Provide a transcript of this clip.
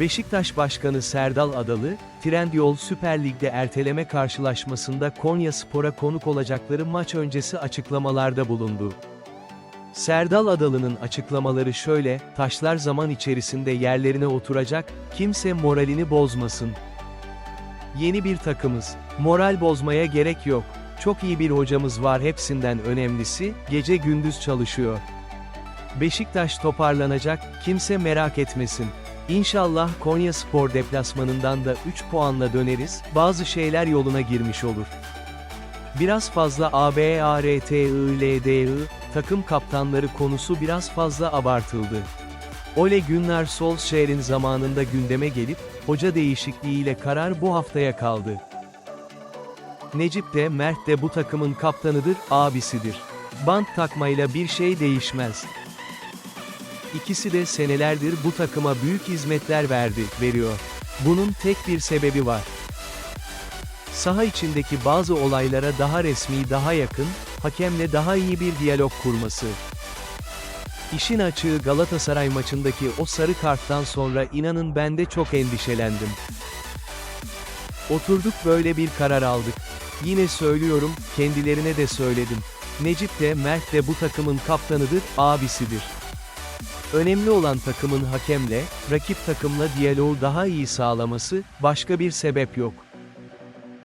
Beşiktaş Başkanı Serdal Adalı, Trendyol Süper Lig'de erteleme karşılaşmasında Konya Spor'a konuk olacakları maç öncesi açıklamalarda bulundu. Serdal Adalı'nın açıklamaları şöyle, taşlar zaman içerisinde yerlerine oturacak, kimse moralini bozmasın. Yeni bir takımız. Moral bozmaya gerek yok. Çok iyi bir hocamız var hepsinden önemlisi, gece gündüz çalışıyor. Beşiktaş toparlanacak, kimse merak etmesin. İnşallah Konya Spor deplasmanından da 3 puanla döneriz, bazı şeyler yoluna girmiş olur. Biraz fazla AB, ART, ILDI, takım kaptanları konusu biraz fazla abartıldı. Ole Gunnar Solskjaer'in zamanında gündeme gelip, hoca değişikliğiyle karar bu haftaya kaldı. Necip de Mert de bu takımın kaptanıdır, abisidir. Bant takmayla bir şey değişmez. İkisi de senelerdir bu takıma büyük hizmetler verdi, veriyor. Bunun tek bir sebebi var. Saha içindeki bazı olaylara daha resmi daha yakın, hakemle daha iyi bir diyalog kurması. İşin açığı Galatasaray maçındaki o sarı karttan sonra inanın ben de çok endişelendim. Oturduk böyle bir karar aldık. Yine söylüyorum, kendilerine de söyledim. Necip de Mert de bu takımın kaptanıdır, abisidir. Önemli olan takımın hakemle, rakip takımla diyaloğu daha iyi sağlaması, başka bir sebep yok.